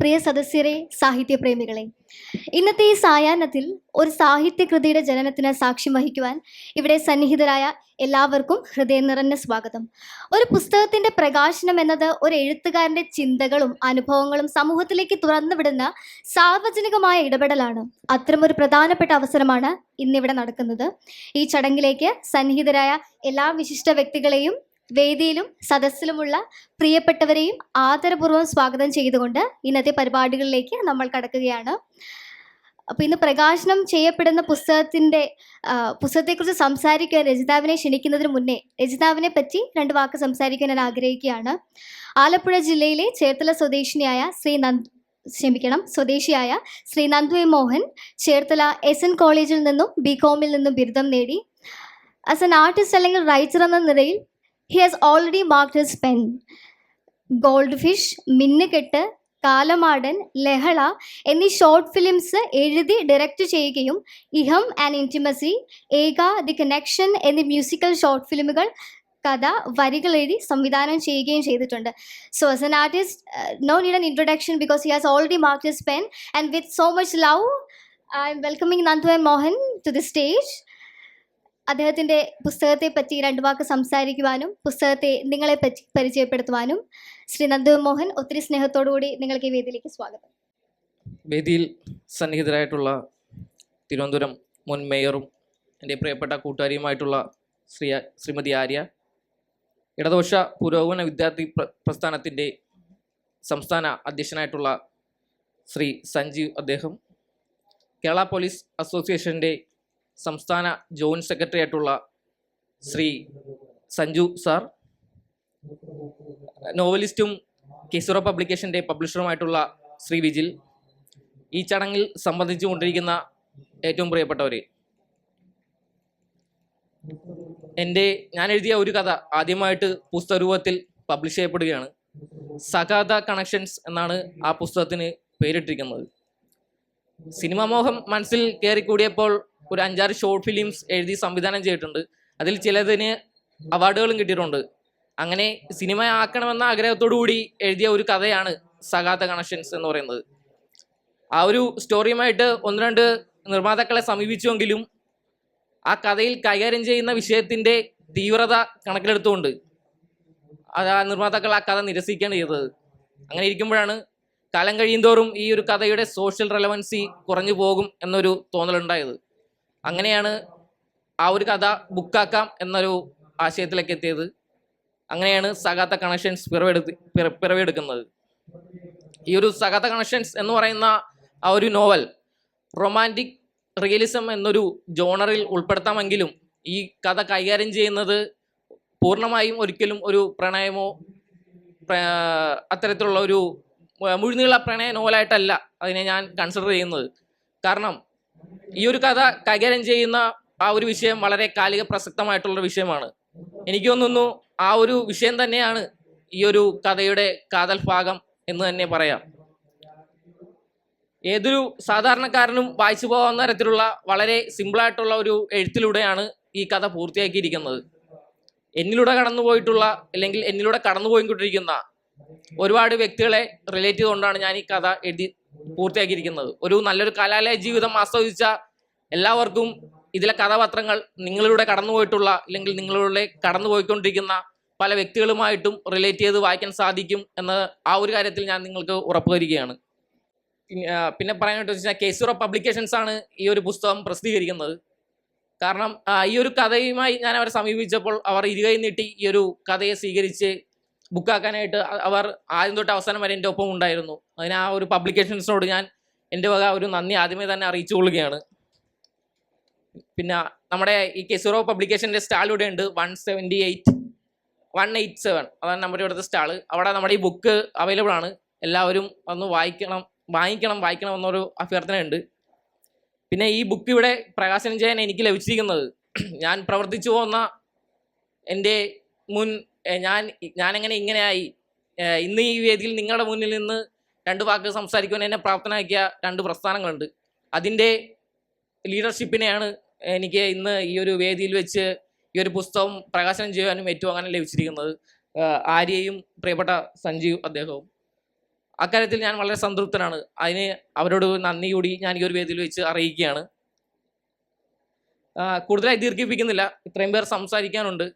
പ്രിയ സദസ്യരെ സാഹിത്യപ്രേമികളെ ഇന്നത്തെ ഈ സായാഹ്നത്തിൽ ഒരു സാഹിത്യകൃതിയുടെ ജനനത്തിന് സാക്ഷ്യം വഹിക്കുവാൻ ഇവിടെ സന്നിഹിതരായ എല്ലാവർക്കും ഹൃദയം നിറഞ്ഞ സ്വാഗതം. ഒരു പുസ്തകത്തിന്റെ പ്രകാശനം എന്നത് ഒരു എഴുത്തുകാരന്റെ ചിന്തകളും അനുഭവങ്ങളും സമൂഹത്തിലേക്ക് തുറന്നുവിടുന്ന സാർവജനികമായ ഇടപെടലാണ്. അത്തരമൊരു പ്രധാനപ്പെട്ട അവസരമാണ് ഇന്നിവിടെ നടക്കുന്നത്. ഈ ചടങ്ങിലേക്ക് സന്നിഹിതരായ എല്ലാ വിശിഷ്ട വ്യക്തികളെയും വേദിയിലും സദസ്സിലുമുള്ള പ്രിയപ്പെട്ടവരെയും ആദരപൂർവം സ്വാഗതം ചെയ്തുകൊണ്ട് ഇന്നത്തെ പരിപാടികളിലേക്ക് നമ്മൾ കടക്കുകയാണ്. അപ്പോൾ ഇന്ന് പ്രകാശനം ചെയ്യപ്പെടുന്ന പുസ്തകത്തിന്റെ പുസ്തകത്തെക്കുറിച്ച് സംസാരിക്കാൻ രചിതാവിനെ ക്ഷണിക്കുന്നതിന് മുന്നേ രചിതാവിനെ പറ്റി രണ്ട് വാക്ക് സംസാരിക്കാൻ ഞാൻ ആഗ്രഹിക്കുകയാണ്. ആലപ്പുഴ ജില്ലയിലെ ചേർത്തല സ്വദേശിനിയായ ശ്രീ നന്ദ് ക്ഷമിക്കണം സ്വദേശിയായ Shri Nandu A Mohan Cherthala S N കോളേജിൽ നിന്നും ബികോമിൽ നിന്നും ബിരുദം നേടി. ആസ് എൻ ആർട്ടിസ്റ്റ് അല്ലെങ്കിൽ റൈറ്റർ എന്ന നിലയിൽ he has already mark his pen gold fish Minnukettu Kalamadan Lahala എന്നീ ഷോർട്ട് ഫിലിംസ് എഴുതി ഡയറക്റ്റ് ചെയ്യുകയും Iham and intimacy Eka the connection എന്നീ മ്യൂസിക്കൽ ഷോർട്ട് ഫിലിമുകൾ കഥ വരികൾ എഴുതി സംവിധാനം ചെയ്യുകയും ചെയ്തിട്ടുണ്ട് so as an artist no need an introduction because he has already mark his pen and with so much love I am welcoming Nandu and Mohan to the stage. അദ്ദേഹത്തിന്റെ പുസ്തകത്തെ പറ്റി രണ്ട് വാക്ക് സംസാരിക്കുവാനും പുസ്തകത്തെ നിങ്ങളെ പറ്റി പരിചയപ്പെടുത്തുവാനും ശ്രീ നന്ദു മോഹൻ ഒത്തിരി സ്നേഹത്തോടുകൂടി നിങ്ങൾക്ക് ഈ വേദിയിലേക്ക് സ്വാഗതം. വേദിയിൽ സന്നിഹിതരായിട്ടുള്ള തിരുവനന്തപുരം മുൻ മേയറും എന്റെ പ്രിയപ്പെട്ട കൂട്ടുകാരിയുമായിട്ടുള്ള ശ്രീ ശ്രീമതി ആര്യ ഇടതുപക്ഷ പുരോഗമന വിദ്യാർത്ഥി പ്രസ്ഥാനത്തിന്റെ സംസ്ഥാന അധ്യക്ഷനായിട്ടുള്ള ശ്രീ സഞ്ജീവ് അദ്ദേഹം കേരള പോലീസ് അസോസിയേഷന്റെ സംസ്ഥാന ജോയിന്റ് സെക്രട്ടറി ആയിട്ടുള്ള ശ്രീ സഞ്ജു സാർ നോവലിസ്റ്റും കേസുറ പബ്ലിക്കേഷന്റെ പബ്ലിഷറുമായിട്ടുള്ള ശ്രീ വിജിൽ ഈ ചടങ്ങിൽ സംബന്ധിച്ചു കൊണ്ടിരിക്കുന്ന ഏറ്റവും പ്രിയപ്പെട്ടവരെ. എന്റെ ഞാൻ എഴുതിയ ഒരു കഥ ആദ്യമായിട്ട് പുസ്തക രൂപത്തിൽ പബ്ലിഷ് ചെയ്യപ്പെടുകയാണ്. സഖാത കണക്ഷൻസ് എന്നാണ് ആ പുസ്തകത്തിന് പേരിട്ടിരിക്കുന്നത്. സിനിമാ മോഹം മനസ്സിൽ കയറിക്കൂടിയപ്പോൾ ഒരു അഞ്ചാറ് ഷോർട്ട് ഫിലിംസ് എഴുതി സംവിധാനം ചെയ്തിട്ടുണ്ട്. അതിൽ ചിലതിന് അവാർഡുകളും കിട്ടിയിട്ടുണ്ട്. അങ്ങനെ സിനിമ ആക്കണമെന്ന ആഗ്രഹത്തോടു കൂടി എഴുതിയ ഒരു കഥയാണ് സഗാത കണക്ഷൻസ് എന്ന് പറയുന്നത്. ആ ഒരു സ്റ്റോറിയുമായിട്ട് ഒന്ന് രണ്ട് നിർമ്മാതാക്കളെ സമീപിച്ചുവെങ്കിലും ആ കഥയിൽ കൈകാര്യം ചെയ്യുന്ന വിഷയത്തിന്റെ തീവ്രത കണക്കിലെടുത്തുകൊണ്ട് ആ നിർമ്മാതാക്കൾ ആ കഥ നിരസിക്കുകയാണ് ചെയ്തത്. അങ്ങനെ ഇരിക്കുമ്പോഴാണ് കാലം കഴിയുന്തോറും ഈ ഒരു കഥയുടെ സോഷ്യൽ റെലവൻസി കുറഞ്ഞു പോകും എന്നൊരു തോന്നലുണ്ടായത്. അങ്ങനെയാണ് ആ ഒരു കഥ ബുക്കാക്കാം എന്നൊരു ആശയത്തിലേക്ക് എത്തിയത്. അങ്ങനെയാണ് സഗാത്ത കണക്ഷൻസ് പിറവെടുത്ത് പിറവെടുക്കുന്നത്. ഈ ഒരു സഗാത്ത കണക്ഷൻസ് എന്ന് പറയുന്ന ആ ഒരു നോവൽ റൊമാന്റിക് റിയലിസം എന്നൊരു ജോണറിൽ ഉൾപ്പെടുത്താമെങ്കിലും ഈ കഥ കൈകാര്യം ചെയ്യുന്നത് പൂർണമായും ഒരിക്കലും ഒരു പ്രണയമോ അത്തരത്തിലുള്ള ഒരു മുഴുനീള പ്രണയ നോവലായിട്ടല്ല അതിനെ ഞാൻ കൺസിഡർ ചെയ്യുന്നത്. കാരണം ഈ ഒരു കഥ കൈകാര്യം ചെയ്യുന്ന ആ ഒരു വിഷയം വളരെ കാലിക പ്രസക്തമായിട്ടുള്ള വിഷയമാണ്. എനിക്ക് തോന്നുന്നു ആ ഒരു വിഷയം തന്നെയാണ് ഈ ഒരു കഥയുടെ കാതൽ ഭാഗം എന്ന് തന്നെ പറയാം. ഏതൊരു സാധാരണക്കാരനും വായിച്ചു പോകാവുന്ന തരത്തിലുള്ള വളരെ സിമ്പിളായിട്ടുള്ള ഒരു എഴുത്തിലൂടെയാണ് ഈ കഥ പൂർത്തിയാക്കിയിരിക്കുന്നത്. എന്നിലൂടെ കടന്നുപോയിട്ടുള്ള അല്ലെങ്കിൽ എന്നിലൂടെ കടന്നുപോയിക്കൊണ്ടിരിക്കുന്ന ഒരുപാട് വ്യക്തികളെ റിലേറ്റ് ചെയ്തുകൊണ്ടാണ് ഞാൻ ഈ കഥ എഴുതി പൂർത്തിയാക്കിയിരിക്കുന്നത്. ഒരു നല്ലൊരു കലാലയ ജീവിതം ആസ്വദിച്ച എല്ലാവർക്കും ഇതിലെ കഥാപാത്രങ്ങൾ നിങ്ങളിലൂടെ കടന്നുപോയിട്ടുള്ള അല്ലെങ്കിൽ നിങ്ങളിലൂടെ കടന്നുപോയിക്കൊണ്ടിരിക്കുന്ന പല വ്യക്തികളുമായിട്ടും റിലേറ്റ് ചെയ്ത് വായിക്കാൻ സാധിക്കും എന്ന ആ ഒരു കാര്യത്തിൽ ഞാൻ നിങ്ങൾക്ക് ഉറപ്പ് തരികയാണ് പിന്നെ പറയാനായിട്ട് വെച്ചാൽ കേസുറ പബ്ലിക്കേഷൻസ് ആണ് ഈ ഒരു പുസ്തകം പ്രസിദ്ധീകരിക്കുന്നത്. കാരണം ഈ ഒരു കഥയുമായി ഞാൻ അവരെ സമീപിച്ചപ്പോൾ അവർ ഇരുകൈ നീട്ടി ഈ ഒരു കഥയെ സ്വീകരിച്ച് ബുക്കാക്കാനായിട്ട് അവർ ആദ്യം തൊട്ട് അവസാനം വരെ എന്റെ ഒപ്പം ഉണ്ടായിരുന്നു. അതിന് ആ ഒരു പബ്ലിക്കേഷൻസിനോട് ഞാൻ എന്റെ വക ഒരു നന്ദി ആദ്യമേ തന്നെ അറിയിച്ചു കൊള്ളുകയാണ്. പിന്നെ നമ്മുടെ ഈ കെസുറോ പബ്ലിക്കേഷന്റെ സ്റ്റാൾ ഇവിടെ ഉണ്ട്. One seventy eight one eight seven അതാണ് നമ്മുടെ ഇവിടുത്തെ സ്റ്റാൾ അവിടെ നമ്മുടെ ഈ ബുക്ക് അവൈലബിൾ ആണ്. എല്ലാവരും ഒന്ന് വായിക്കണം വാങ്ങിക്കണം വായിക്കണം എന്നൊരു അഭ്യർത്ഥനയുണ്ട്. പിന്നെ ഈ ബുക്ക് ഇവിടെ പ്രകാശനം ചെയ്യാൻ എനിക്ക് ലഭിച്ചിരിക്കുന്നത് ഞാൻ പ്രവർത്തിച്ചു പോകുന്ന എന്റെ മുൻ ഞാൻ ഞാനെങ്ങനെ ഇങ്ങനെയായി? ഇന്ന് ഈ വേദിയിൽ നിങ്ങളുടെ മുന്നിൽ നിന്ന് രണ്ട് വാക്ക് സംസാരിക്കുവാൻ എന്നെ പ്രാപ്തനാക്കിയ രണ്ട് പ്രസ്ഥാനങ്ങളുണ്ട്. അതിന്റെ ലീഡർഷിപ്പിനെയാണ് എനിക്ക് ഇന്ന് ഈ ഒരു വേദിയിൽ വെച്ച് ഈ ഒരു പുസ്തകം പ്രകാശനം ചെയ്യാനും ഏറ്റുവാങ്ങാനും ലഭിച്ചിരിക്കുന്നത്. ആര്യയും പ്രിയപ്പെട്ട സഞ്ജീവ് അദ്ദേഹവും. അക്കാര്യത്തിൽ ഞാൻ വളരെ സംതൃപ്തനാണ്. അതിന് അവരോട് നന്ദി കൂടി ഞാൻ ഈ ഒരു വേദിയിൽ വെച്ച് അറിയിക്കുകയാണ്. കൂടുതലായി ദീർഘിപ്പിക്കുന്നില്ല. ഇത്രയും പേർ സംസാരിക്കാനുണ്ട്.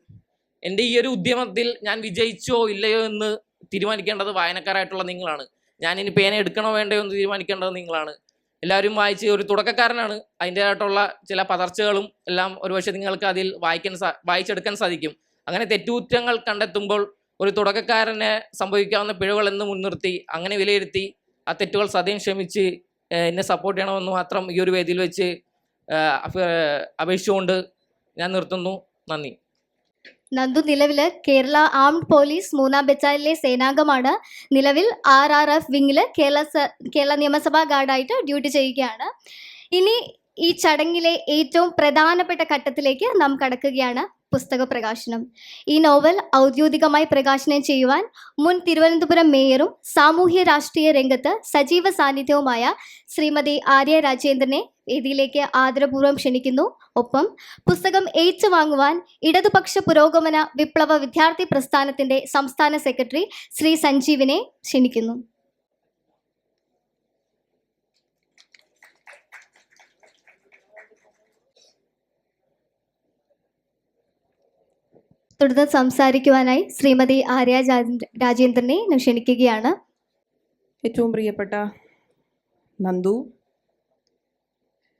എന്റെ ഈ ഒരു ഉദ്യമത്തിൽ ഞാൻ വിജയിച്ചോ ഇല്ലയോ എന്ന് തീരുമാനിക്കേണ്ടത് വായനക്കാരായിട്ടുള്ള നിങ്ങളാണ്. ഞാൻ ഇനി പേന എടുക്കണോ വേണ്ടയോ എന്ന് തീരുമാനിക്കേണ്ടത് നിങ്ങളാണ്. എല്ലാവരും വായിച്ച് ഒരു തുടക്കക്കാരനാണ്. അതിന്റെതായിട്ടുള്ള ചില പതർച്ചകളും എല്ലാം ഒരുപക്ഷെ നിങ്ങൾക്ക് അതിൽ വായിക്കാൻ വായിച്ചെടുക്കാൻ സാധിക്കും. അങ്ങനെ തെറ്റുകുറ്റങ്ങൾ കണ്ടെത്തുമ്പോൾ ഒരു തുടക്കക്കാരനെ സംഭവിക്കാവുന്ന പിഴവുകൾ എന്ന് മുൻനിർത്തി അങ്ങനെ വിലയിരുത്തി ആ തെറ്റുകൾ സദ്യം ക്ഷമിച്ച് എന്നെ സപ്പോർട്ട് ചെയ്യണമെന്ന് മാത്രം ഈ ഒരു വേദിയിൽ വെച്ച് അപേക്ഷിച്ചുകൊണ്ട് ഞാൻ നിർത്തുന്നു. നന്ദി. നന്ദു നിലവിൽ കേരള ആംഡ് പോലീസ് മൂന്നാം ബെച്ചാലിലെ സേനാംഗമാണ്. നിലവിൽ ആർ ആർ എഫ് വിങ്ങിൽ കേരള കേരള നിയമസഭാ ഗാർഡായിട്ട് ഡ്യൂട്ടി ചെയ്യുകയാണ്. ഇനി ഈ ചടങ്ങിലെ ഏറ്റവും പ്രധാനപ്പെട്ട ഘട്ടത്തിലേക്ക് നാം കടക്കുകയാണ് പുസ്തക പ്രകാശനം. ഈ നോവൽ ഔദ്യോഗികമായി പ്രകാശനം ചെയ്യുവാൻ മുൻ തിരുവനന്തപുരം മേയറും സാമൂഹ്യ രാഷ്ട്രീയ രംഗത്ത് സജീവ സാന്നിധ്യവുമായ ശ്രീമതി ആര്യ രാജേന്ദ്രനെ വേദിയിലേക്ക് ആദരപൂർവം ക്ഷണിക്കുന്നു. ഒപ്പം പുസ്തകം ഏറ്റുവാങ്ങുവാൻ ഇടതുപക്ഷ പുരോഗമന വിപ്ലവ വിദ്യാർത്ഥി പ്രസ്ഥാനത്തിന്റെ സംസ്ഥാന സെക്രട്ടറി ശ്രീ സഞ്ജീവിനെ ക്ഷണിക്കുന്നു. തുടർന്ന് സംസാരിക്കുവാനായി ശ്രീമതി ആര്യ രാജേന്ദ്രനെ ക്ഷണിക്കുകയാണ്. ഏറ്റവും പ്രിയപ്പെട്ട നന്ദു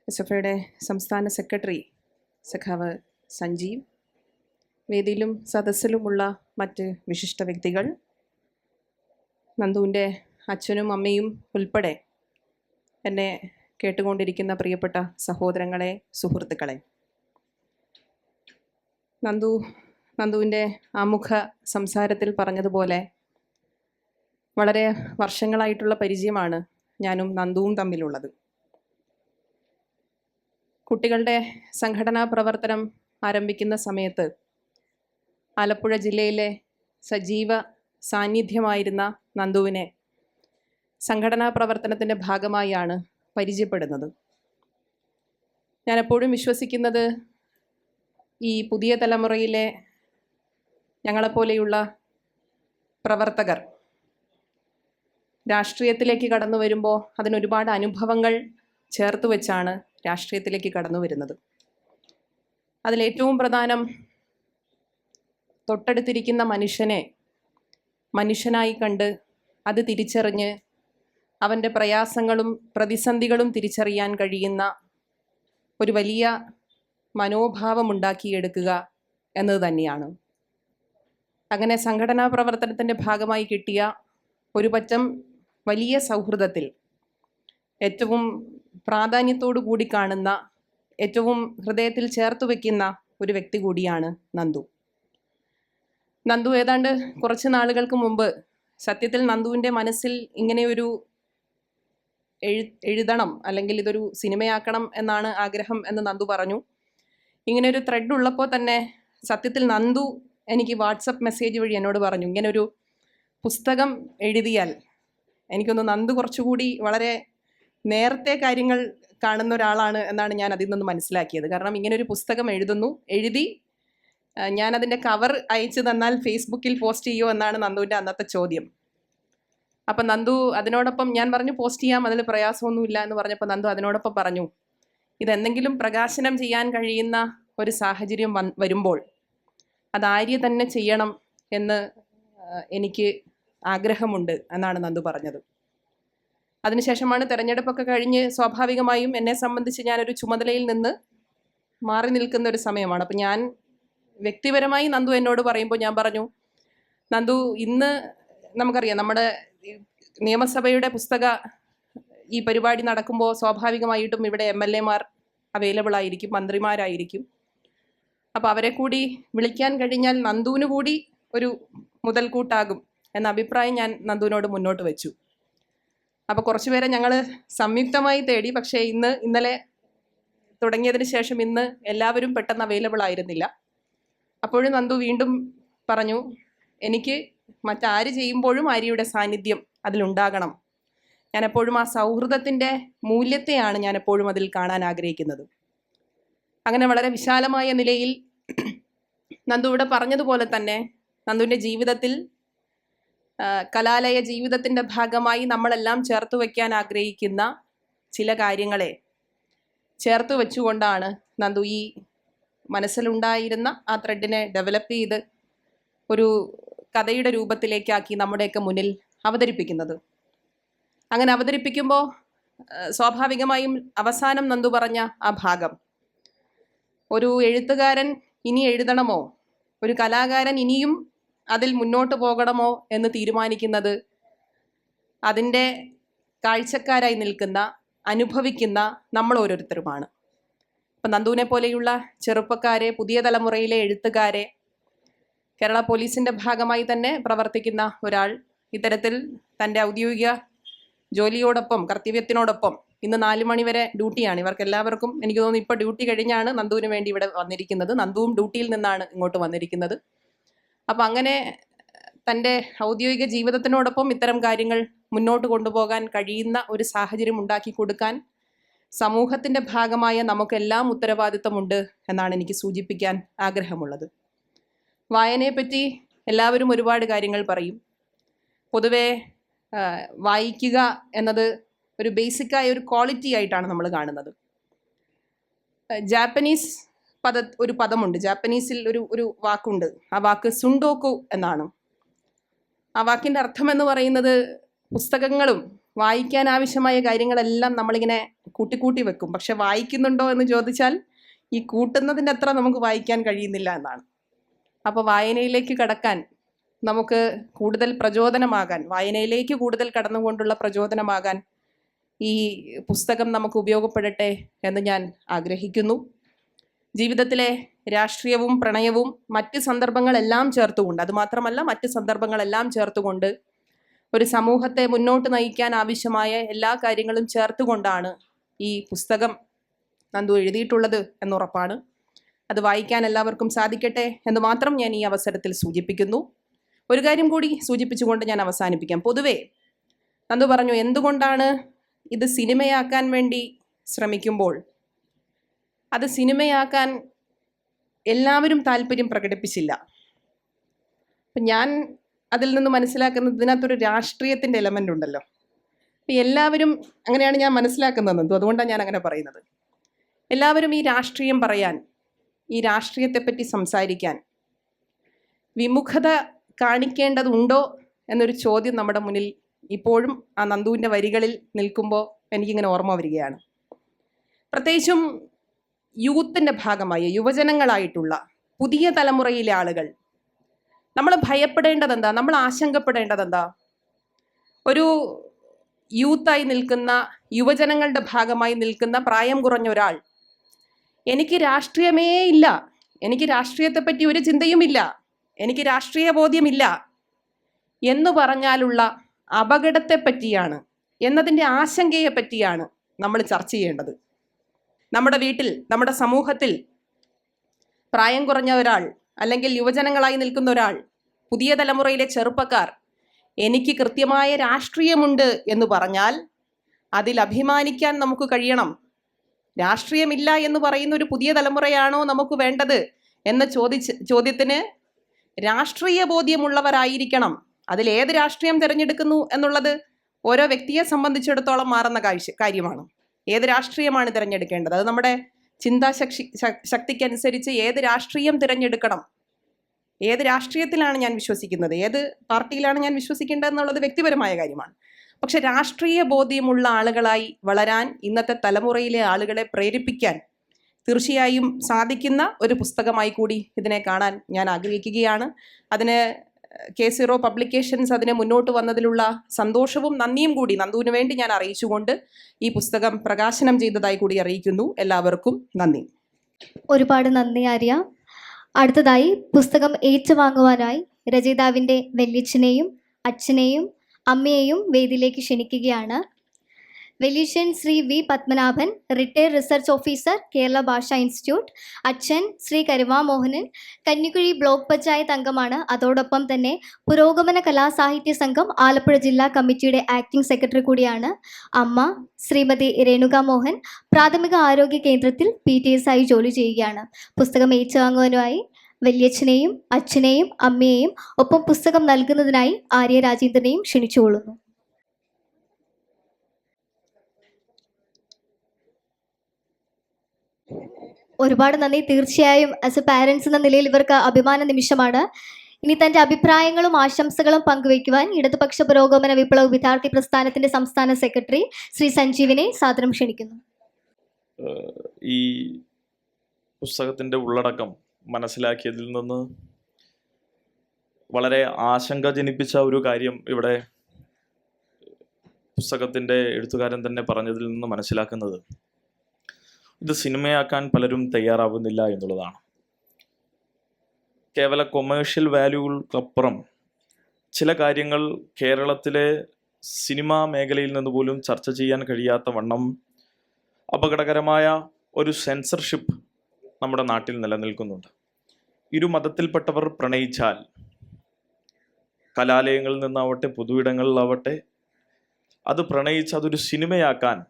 എസ് എഫ് ഐയുടെ സംസ്ഥാന സെക്രട്ടറി സഖാവ് സഞ്ജീവ് വേദിയിലും സദസ്സിലുമുള്ള മറ്റ് വിശിഷ്ട വ്യക്തികൾ നന്ദുവിന്റെ അച്ഛനും അമ്മയും ഉൾപ്പെടെ എന്നെ കേട്ടുകൊണ്ടിരിക്കുന്ന പ്രിയപ്പെട്ട സഹോദരങ്ങളെ സുഹൃത്തുക്കളെ. നന്ദു നന്ദുവിന്റെ ആമുഖ സംസാരത്തിൽ പറഞ്ഞതുപോലെ വളരെ വർഷങ്ങളായിട്ടുള്ള പരിചയമാണ് ഞാനും നന്ദുവും തമ്മിലുള്ളത്. കുട്ടികളുടെ സംഘടനാ പ്രവർത്തനം ആരംഭിക്കുന്ന സമയത്ത് ആലപ്പുഴ ജില്ലയിലെ സജീവ സാന്നിധ്യമായിരുന്ന നന്ദുവിനെ സംഘടനാ പ്രവർത്തനത്തിന്റെ ഭാഗമായാണ് പരിചയപ്പെടുന്നത്. ഞാനെപ്പോഴും വിശ്വസിക്കുന്നത് ഈ പുതിയ തലമുറയിലെ ഞങ്ങളെപ്പോലെയുള്ള പ്രവർത്തകർ രാഷ്ട്രീയത്തിലേക്ക് കടന്നു വരുമ്പോൾ അതിനൊരുപാട് അനുഭവങ്ങൾ ചേർത്ത് വെച്ചാണ് രാഷ്ട്രീയത്തിലേക്ക് കടന്നു വരുന്നത്. അതിലേറ്റവും പ്രധാനം തൊട്ടടുത്തിരിക്കുന്ന മനുഷ്യനെ മനുഷ്യനായി കണ്ട് അത് തിരിച്ചറിഞ്ഞ് അവന്റെ പ്രയാസങ്ങളും പ്രതിസന്ധികളും തിരിച്ചറിയാൻ കഴിയുന്ന ഒരു വലിയ മനോഭാവമുണ്ടാക്കിയെടുക്കുക എന്നത് തന്നെയാണ്. അങ്ങനെ സംഘടനാ പ്രവർത്തനത്തിന്റെ ഭാഗമായി കിട്ടിയ ഒരു പറ്റം വലിയ സൗഹൃദത്തിൽ ഏറ്റവും പ്രാധാന്യത്തോടു കൂടി കാണുന്ന ഏറ്റവും ഹൃദയത്തിൽ ചേർത്ത് വയ്ക്കുന്ന ഒരു വ്യക്തി കൂടിയാണ് നന്ദു. നന്ദു ഏതാണ്ട് കുറച്ച് നാളുകൾക്ക് മുമ്പ് സത്യത്തിൽ നന്ദുവിന്റെ മനസ്സിൽ ഇങ്ങനെയൊരു എഴു എഴുതണം അല്ലെങ്കിൽ ഇതൊരു സിനിമയാക്കണം എന്നാണ് ആഗ്രഹം എന്ന് നന്ദു പറഞ്ഞു. ഇങ്ങനെ ഒരു ത്രെഡ് ഉള്ളപ്പോൾ തന്നെ സത്യത്തിൽ നന്ദു എനിക്ക് വാട്സപ്പ് മെസ്സേജ് വഴി എന്നോട് പറഞ്ഞു. ഇങ്ങനൊരു പുസ്തകം എഴുതിയാൽ എനിക്കൊന്ന് നന്ദു കുറച്ചുകൂടി വളരെ നേരത്തെ കാര്യങ്ങൾ കാണുന്ന ഒരാളാണ് എന്നാണ് ഞാൻ അതിൽ നിന്ന് മനസ്സിലാക്കിയത്. കാരണം ഇങ്ങനെ ഒരു പുസ്തകം എഴുതുന്നു. എഴുതി ഞാൻ അതിന്റെ കവർ അയച്ചു തന്നാൽ ഫേസ്ബുക്കിൽ പോസ്റ്റ് ചെയ്യുമോ എന്നാണ് നന്ദുവിന്റെ അന്നത്തെ ചോദ്യം. അപ്പം നന്ദു അതിനോടൊപ്പം ഞാൻ പറഞ്ഞു പോസ്റ്റ് ചെയ്യാം അതിൽ പ്രയാസമൊന്നുമില്ല എന്ന് പറഞ്ഞപ്പോൾ നന്ദു അതിനോടൊപ്പം പറഞ്ഞു. ഇതെന്തെങ്കിലും പ്രകാശനം ചെയ്യാൻ കഴിയുന്ന ഒരു സാഹചര്യം വരുമ്പോൾ അത് ആര്യ തന്നെ ചെയ്യണം എന്ന് എനിക്ക് ആഗ്രഹമുണ്ട് എന്നാണ് നന്ദു പറഞ്ഞത്. അതിനുശേഷമാണ് തെരഞ്ഞെടുപ്പൊക്കെ കഴിഞ്ഞ് സ്വാഭാവികമായും എന്നെ സംബന്ധിച്ച് ഞാനൊരു ചുമതലയിൽ നിന്ന് മാറി നിൽക്കുന്ന ഒരു സമയമാണ്. അപ്പം ഞാൻ വ്യക്തിപരമായി നന്ദു എന്നോട് പറയുമ്പോൾ ഞാൻ പറഞ്ഞു നന്ദു ഇന്ന് നമുക്കറിയാം നമ്മുടെ നിയമസഭയുടെ പുസ്തക ഈ പരിപാടി നടക്കുമ്പോൾ സ്വാഭാവികമായിട്ടും ഇവിടെ എം എൽ എമാർ അവൈലബിൾ ആയിരിക്കും മന്ത്രിമാരായിരിക്കും. അപ്പോൾ അവരെ കൂടി വിളിക്കാൻ കഴിഞ്ഞാൽ നന്ദുവിന് കൂടി ഒരു മുതൽക്കൂട്ടാകും എന്ന അഭിപ്രായം ഞാൻ നന്ദുവിനോട് മുന്നോട്ട് വെച്ചു. അപ്പോൾ കുറച്ച് പേരെ ഞങ്ങൾ സംയുക്തമായി തേടി പക്ഷേ ഇന്ന് ഇന്നലെ തുടങ്ങിയതിന് ശേഷം ഇന്ന് എല്ലാവരും പെട്ടെന്ന് അവൈലബിൾ ആയിരുന്നില്ല. അപ്പോഴും നന്ദു വീണ്ടും പറഞ്ഞു എനിക്ക് മറ്റാര് ചെയ്യുമ്പോഴും ആര്യയുടെ സാന്നിധ്യം അതിലുണ്ടാകണം ഞാൻ എപ്പോഴും ആ സൗഹൃദത്തിന്റെ മൂല്യത്തെയാണ് ഞാൻ എപ്പോഴും അതിൽ കാണാൻ ആഗ്രഹിക്കുന്നത്. അങ്ങനെ വളരെ വിശാലമായ നിലയിൽ നന്ദു ഇവിടെ പറഞ്ഞതുപോലെ തന്നെ നന്ദുവിന്റെ ജീവിതത്തിൽ കലാലയ ജീവിതത്തിന്റെ ഭാഗമായി നമ്മളെല്ലാം ചേർത്ത് വയ്ക്കാൻ ആഗ്രഹിക്കുന്ന ചില കാര്യങ്ങളെ ചേർത്ത് വെച്ചുകൊണ്ടാണ് നന്ദു ഈ മനസ്സിലുണ്ടായിരുന്ന ആ ത്രെഡിനെ ഡെവലപ്പ് ചെയ്ത് ഒരു കഥയുടെ രൂപത്തിലേക്കാക്കി നമ്മുടെയൊക്കെ മുന്നിൽ അവതരിപ്പിക്കുന്നത്. അങ്ങനെ അവതരിപ്പിക്കുമ്പോൾ സ്വാഭാവികമായും അവസാനം നന്ദു പറഞ്ഞ ആ ഭാഗം. ഒരു എഴുത്തുകാരൻ ഇനി എഴുതണമോ? ഒരു കലാകാരൻ ഇനിയും അതിൽ മുന്നോട്ട് പോകണമോ എന്ന് തീരുമാനിക്കുന്നത് അതിന്റെ കാഴ്ചക്കാരായി നിൽക്കുന്ന അനുഭവിക്കുന്ന നമ്മൾ ഓരോരുത്തരുമാണ്. ഇപ്പം നന്ദുവിനെ പോലെയുള്ള ചെറുപ്പക്കാരെ പുതിയ തലമുറയിലെ എഴുത്തുകാരെ കേരള പോലീസിന്റെ ഭാഗമായി തന്നെ പ്രവർത്തിക്കുന്ന ഒരാൾ ഇത്തരത്തിൽ തന്റെ ഔദ്യോഗിക ജോലിയോടൊപ്പം കർത്തവ്യത്തിനോടൊപ്പം ഇന്ന് നാല് മണി വരെ ഡ്യൂട്ടിയാണ്. ഇവർക്ക് എല്ലാവർക്കും എനിക്ക് തോന്നുന്നു ഇപ്പോൾ ഡ്യൂട്ടി കഴിഞ്ഞാണ് നന്ദുവിന് വേണ്ടി ഇവിടെ വന്നിരിക്കുന്നത്. നന്ദുവും ഡ്യൂട്ടിയിൽ നിന്നാണ് ഇങ്ങോട്ട് വന്നിരിക്കുന്നത്. അപ്പം അങ്ങനെ തന്റെ ഔദ്യോഗിക ജീവിതത്തിനോടൊപ്പം ഇത്തരം കാര്യങ്ങൾ മുന്നോട്ട് കൊണ്ടുപോകാൻ കഴിയുന്ന ഒരു സാഹചര്യം ഉണ്ടാക്കി കൊടുക്കാൻ സമൂഹത്തിന്റെ ഭാഗമായ നമുക്കെല്ലാം ഉത്തരവാദിത്തമുണ്ട് എന്നാണ് എനിക്ക് സൂചിപ്പിക്കാൻ ആഗ്രഹമുള്ളത്. വായനയെപ്പറ്റി എല്ലാവരും ഒരുപാട് കാര്യങ്ങൾ പറയും. പൊതുവേ വായിക്കുക എന്നത് ഒരു ബേസിക്കായ ഒരു ക്വാളിറ്റി ആയിട്ടാണ് നമ്മൾ കാണുന്നത്. ജാപ്പനീസ് പദ ഒരു പദമുണ്ട്. ജാപ്പനീസിൽ ഒരു ഒരു വാക്കുണ്ട്. ആ വാക്ക് സുണ്ടോക്കു എന്നാണ്. ആ വാക്കിന്റെ അർത്ഥം എന്ന് പറയുന്നത് പുസ്തകങ്ങളും വായിക്കാൻ ആവശ്യമായ കാര്യങ്ങളെല്ലാം നമ്മളിങ്ങനെ കൂട്ടിക്കൂട്ടി വെക്കും. പക്ഷെ വായിക്കുന്നുണ്ടോ എന്ന് ചോദിച്ചാൽ ഈ കൂട്ടുന്നതിന്റെ അത്ര നമുക്ക് വായിക്കാൻ കഴിയുന്നില്ല എന്നാണ്. അപ്പോൾ വായനയിലേക്ക് കടക്കാൻ നമുക്ക് കൂടുതൽ പ്രചോദനമാകാൻ വായനയിലേക്ക് കൂടുതൽ കടന്നുകൊണ്ടുള്ള പ്രചോദനമാകാൻ ഈ പുസ്തകം നമുക്ക് ഉപയോഗപ്പെടട്ടെ എന്ന് ഞാൻ ആഗ്രഹിക്കുന്നു. ജീവിതത്തിലെ രാഷ്ട്രീയവും പ്രണയവും മറ്റ് സന്ദർഭങ്ങളെല്ലാം ചേർത്തുകൊണ്ട് അതുമാത്രമല്ല മറ്റ് സന്ദർഭങ്ങളെല്ലാം ചേർത്തുകൊണ്ട് ഒരു സമൂഹത്തെ മുന്നോട്ട് നയിക്കാൻ ആവശ്യമായ എല്ലാ കാര്യങ്ങളും ചേർത്തുകൊണ്ടാണ് ഈ പുസ്തകം നന്ദു എഴുതിയിട്ടുള്ളത് എന്നുറപ്പാണ്. അത് വായിക്കാൻ എല്ലാവർക്കും സാധിക്കട്ടെ എന്ന് മാത്രം ഞാൻ ഈ അവസരത്തിൽ സൂചിപ്പിക്കുന്നു. ഒരു കാര്യം കൂടി സൂചിപ്പിച്ചുകൊണ്ട് ഞാൻ അവസാനിപ്പിക്കാം. പൊതുവേ നന്ദു പറഞ്ഞു എന്തുകൊണ്ടാണ് ഇത് സിനിമയാക്കാൻ വേണ്ടി ശ്രമിക്കുമ്പോൾ അത് സിനിമയാക്കാൻ എല്ലാവരും താല്പര്യം പ്രകടിപ്പിച്ചില്ല. അപ്പം ഞാൻ അതിൽ നിന്ന് മനസ്സിലാക്കുന്നത് ഇതിനകത്തൊരു രാഷ്ട്രീയത്തിന്റെ എലമെന്റ് ഉണ്ടല്ലോ. അപ്പം എല്ലാവരും അങ്ങനെയാണ് ഞാൻ മനസ്സിലാക്കുന്നത്. നന്ദു അതുകൊണ്ടാണ് ഞാൻ അങ്ങനെ പറയുന്നത്. എല്ലാവരും ഈ രാഷ്ട്രീയം പറയാൻ ഈ രാഷ്ട്രീയത്തെപ്പറ്റി സംസാരിക്കാൻ വിമുഖത കാണിക്കേണ്ടതുണ്ടോ എന്നൊരു ചോദ്യം നമ്മുടെ മുന്നിൽ ഇപ്പോഴും ആ നന്ദുവിന്റെ വരികളിൽ നിൽക്കുമ്പോൾ എനിക്കിങ്ങനെ ഓർമ്മ വരികയാണ്. പ്രത്യേകിച്ചും യൂത്തിന്റെ ഭാഗമായ യുവജനങ്ങളായിട്ടുള്ള പുതിയ തലമുറയിലെ ആളുകൾ നമ്മൾ ഭയപ്പെടേണ്ടതെന്താ? നമ്മൾ ആശങ്കപ്പെടേണ്ടതെന്താ? ഒരു യൂത്തായി നിൽക്കുന്ന യുവജനങ്ങളുടെ ഭാഗമായി നിൽക്കുന്ന പ്രായം കുറഞ്ഞ ഒരാൾ എനിക്ക് രാഷ്ട്രീയമേ ഇല്ല. എനിക്ക് രാഷ്ട്രീയത്തെപ്പറ്റി ഒരു ചിന്തയുമില്ല. എനിക്ക് രാഷ്ട്രീയ ബോധ്യമില്ല. എന്ന് പറഞ്ഞാലുള്ള അപകടത്തെ പറ്റിയാണ് എന്നതിന്റെ ആശങ്കയെ പറ്റിയാണ് നമ്മൾ ചർച്ച ചെയ്യേണ്ടത്. നമ്മുടെ വീട്ടിൽ നമ്മുടെ സമൂഹത്തിൽ പ്രായം കുറഞ്ഞ ഒരാൾ അല്ലെങ്കിൽ യുവജനങ്ങളായി നിൽക്കുന്ന ഒരാൾ പുതിയ തലമുറയിലെ ചെറുപ്പക്കാർ എനിക്ക് കൃത്യമായ രാഷ്ട്രീയമുണ്ട് എന്ന് പറഞ്ഞാൽ അതിൽ അഭിമാനിക്കാൻ നമുക്ക് കഴിയണം. രാഷ്ട്രീയമില്ല എന്ന് പറയുന്ന ഒരു പുതിയ തലമുറയാണോ നമുക്ക് വേണ്ടത് എന്ന ചോദിച്ച് ചോദ്യത്തിന് രാഷ്ട്രീയ ബോധ്യമുള്ളവരായിരിക്കണം. അതിൽ ഏത് രാഷ്ട്രീയം തിരഞ്ഞെടുക്കുന്നു എന്നുള്ളത് ഓരോ വ്യക്തിയെ സംബന്ധിച്ചിടത്തോളം മാറുന്ന കാഴ്ച കാര്യമാണ്. ഏത് രാഷ്ട്രീയമാണ് തിരഞ്ഞെടുക്കേണ്ടത്? അത് നമ്മുടെ ചിന്താശക്തി ശക്തിക്കനുസരിച്ച് ഏത് രാഷ്ട്രീയം തിരഞ്ഞെടുക്കണം? ഏത് രാഷ്ട്രീയത്തിലാണ് ഞാൻ വിശ്വസിക്കുന്നത്? ഏത് പാർട്ടിയിലാണ് ഞാൻ വിശ്വസിക്കേണ്ടത് എന്നുള്ളത് വ്യക്തിപരമായ കാര്യമാണ്. പക്ഷെ രാഷ്ട്രീയ ബോധ്യമുള്ള ആളുകളായി വളരാൻ ഇന്നത്തെ തലമുറയിലെ ആളുകളെ പ്രേരിപ്പിക്കാൻ തീർച്ചയായും സാധിക്കുന്ന ഒരു പുസ്തകമായി കൂടി ഇതിനെ കാണാൻ ഞാൻ ആഗ്രഹിക്കുകയാണ്. അതിന് കെ സീറോ പബ്ലിക്കേഷൻസ് അതിനെ മുന്നോട്ട് വന്നതിലുള്ള സന്തോഷവും നന്ദിയും കൂടി നന്ദുവിന് വേണ്ടി ഞാൻ അറിയിച്ചുകൊണ്ട് ഈ പുസ്തകം പ്രകാശനം ചെയ്തതായി കൂടി അറിയിക്കുന്നു. എല്ലാവർക്കും നന്ദി. ഒരുപാട് നന്ദി ആര്യ. അടുത്തതായി പുസ്തകം ഏറ്റുവാങ്ങുവാനായി രചയിതാവിന്റെ വെല്ലിച്ചനെയും അച്ഛനെയും അമ്മയെയും വേദിയിലേക്ക് ക്ഷണിക്കുകയാണ് വെലീഷ്യൻ Shri V Padmanabhan retired research officer Kerala Bhasha institute അച്ഛൻ ശ്രീ കരുവാമോഹനൻ കന്നിക്കുഴി ബ്ലോക്ക് പഞ്ചായത്ത് അംഗമാണ്. അതോടൊപ്പം തന്നെ പുരോഗമന കലാസാഹിത്യ സംഘം ആലപ്പുഴ ജില്ലാ കമ്മിറ്റിയുടെ ആക്ടിംഗ് സെക്രട്ടറി കൂടിയാണ് അമ്മ ശ്രീമതി രേണുക മോഹൻ പ്രാഥമിക ആരോഗ്യ കേന്ദ്രത്തിൽ പി ടി എസ് ആയി ജോലി ചെയ്യുകയാണ്. പുസ്തകം ഏറ്റുവാങ്ങുവാനുമായി വല്യച്ഛനെയും അച്ഛനെയും അമ്മയെയും ഒപ്പം പുസ്തകം നൽകുന്നതിനായി ആര്യ രാജേന്ദ്രനെയും ക്ഷണിച്ചുകൊള്ളുന്നു. ഒരുപാട് നന്ദി. തീർച്ചയായും ആസ് എ പാരൻസ് എന്ന നിലയിൽ ഇവർക്ക് അഭിമാന നിമിഷമാണ്. ഇനി തന്റെ അഭിപ്രായങ്ങളും ആശംസകളും പങ്കുവയ്ക്കുവാൻ ഇടതുപക്ഷ പുരോഗമന വിപ്ലവ വിദ്യാർത്ഥി പ്രസ്ഥാനത്തിന്റെ സംസ്ഥാന സെക്രട്ടറി ശ്രീ സഞ്ജീവിനെ സാദരം ക്ഷണിക്കുന്നു. ഈ പുസ്തകത്തിന്റെ ഉള്ളടക്കം മനസ്സിലാക്കിയതിൽ നിന്ന് വളരെ ആശങ്ക ജനിപ്പിച്ച ഒരു കാര്യം ഇവിടെ പുസ്തകത്തിന്റെ എഴുത്തുകാരൻ തന്നെ പറഞ്ഞതിൽ നിന്ന് മനസ്സിലാക്കുന്നത് ഇത് സിനിമയാക്കാൻ പലരും തയ്യാറാവുന്നില്ല എന്നുള്ളതാണ്. കേവല കൊമേഴ്ഷ്യൽ വാല്യൂകൾക്കപ്പുറം ചില കാര്യങ്ങൾ കേരളത്തിലെ സിനിമാ മേഖലയിൽ നിന്ന് പോലും ചർച്ച ചെയ്യാൻ കഴിയാത്ത വണ്ണം അപകടകരമായ ഒരു സെൻസർഷിപ്പ് നമ്മുടെ നാട്ടിൽ നിലനിൽക്കുന്നുണ്ട്. ഇരു മതത്തിൽപ്പെട്ടവർ പ്രണയിച്ചാൽ കലാലയങ്ങളിൽ നിന്നാവട്ടെ പൊതുവിടങ്ങളിലാവട്ടെ അത് പ്രണയിച്ച് അതൊരു സിനിമയാക്കാൻ